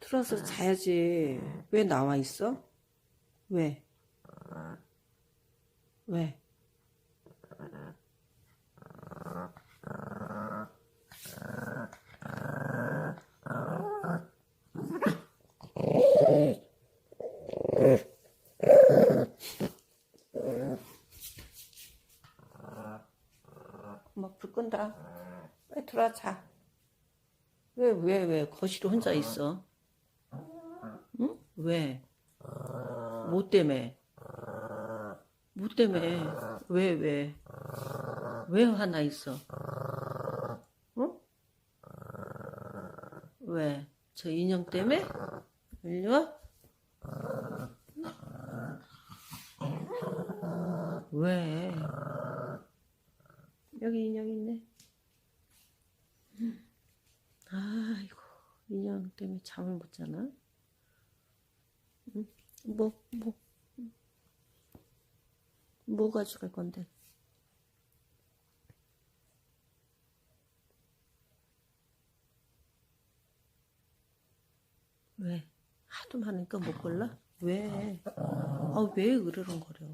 틀어서 자야지. 왜 나와 있어? 왜? 왜? 엄마 불 끈다. 빨리 들어와 자. 왜, 왜, 왜? 거실에 혼자 있어? 응? 왜? 뭐 때문에? 뭐 때문에? 왜, 왜? 왜 화나 있어? 응? 왜? 저 인형 때문에? 일리 와? 왜? 여기 인형 있네. 아이고, 인형 때문에 잠을 못 자나? 응? 뭐, 뭐, 뭐 가져갈 건데? 왜? 하도 많으니까 못 골라? 왜? 아, 왜 으르렁거려?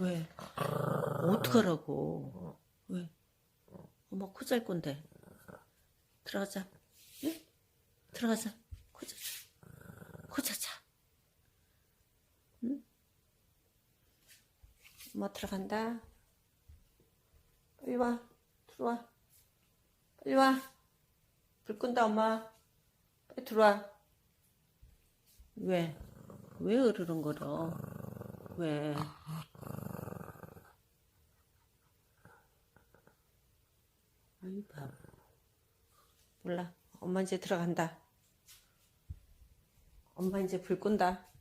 왜? 어떡하라고? 왜? 엄마 코 잘 건데. 들어가자. 응? 들어가자. 코 자자. 응? 엄마 들어간다. 빨리 와. 들어와. 빨리 와. 불 끈다, 엄마. 빨리 들어와. 왜? 왜 으르렁거려? 왜? 아이, 밥. 몰라. 엄마 이제 들어간다. 엄마 이제 불 끈다.